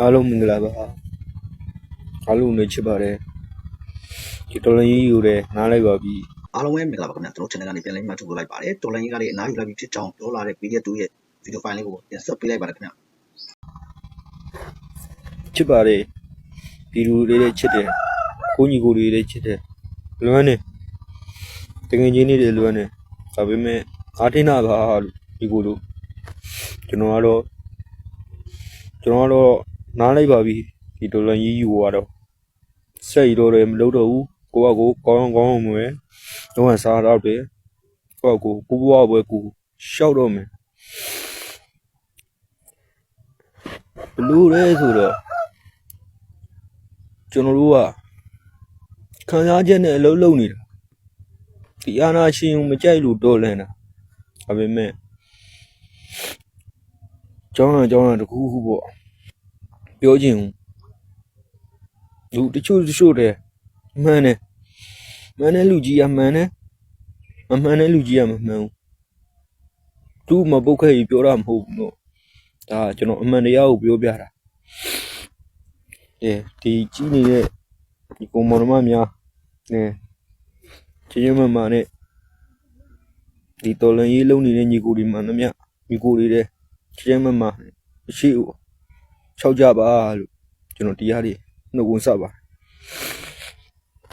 အားလုံးမင်္ဂလာပါအားလုံးနေချစ်ပါတယ်ဒီတော်လိုင်းကြီးယူတယ်နားလိုက်ပါပြီအားလုံးပဲမင်္ဂလာပါခင်ဗျာကျွန်တော် channel ကနေပြန်လည်မှထုတ်ပြလိုက်ပါတယ်တော်လိုင်းကြီးကလည်းအနားယူလိုက်ပြီးဖြစ်ကြောင်းပြောလာတဲ့ PDF 2ရဲ့ video file လေးကိုတင်ဆက်ပေးလိုက်ပါတယ်ခင်ဗျာချစ်ပါတယ်ဒီလူလေးလေးချစ်တယ်ကိုညီကိုလေးလေးချစ်တယ်လွမ်းနေတကယ်ချင်းလေးတွေလွမ်းနေဒါပေမဲ့အာထိနာပါလို့ဒီကိုလို့ကျွန်တော်ကတော့ကျွန်တော်ကတော့ နားလိုက်ပါပြီဒီတော်လိုင်းကြီးယူကတော့စိတ်တော့တယ်မလုပ်တော့ဘူးကိုကကိုကောင်းကောင်းအောင်မယ်တော့စားတော့တယ်ကိုကကိုကိုဘွားပွဲကိုရှောက်တော့မယ်ဘလို့လဲဆိုတော့ကျွန်တော်တို့ကခံစားချက်နဲ့အလုံးလုံးနေတာဒီအာနာရှင်ကိုမကြိုက်လို့တော်လန့်တာဒါပေမဲ့ကျောင်းလာကျောင်းလာတခုခုပေါ့ ပြောချင်ဘူးလူတချို့တချို့တဲ့မှန်တယ်မှန်တဲ့လူကြီးကမှန်တယ်မမှန်တဲ့လူကြီးကမမှန်ဘူးသူမပုတ်ခဲ့ကြီးပြောတာမဟုတ်ဘူးနော်ဒါကကျွန်တော်အမှန်တရားကိုပြောပြတာအဲဒီကြီးနေတဲ့ဒီကောင်မောင်နှမများနဲချင်းချင်းမန်မန်နဲ့ဒီတော်လန်ရေးလုံးနေတဲ့ညီကိုဒီမှန်သမျှညီကိုတွေတဲ့ချင်းချင်းမန်မန်အ ရှိကို၆ကြပါလို့ကျွန်တော်တရားတွေနှုတ်ဝင်ဆက်ပါတယ်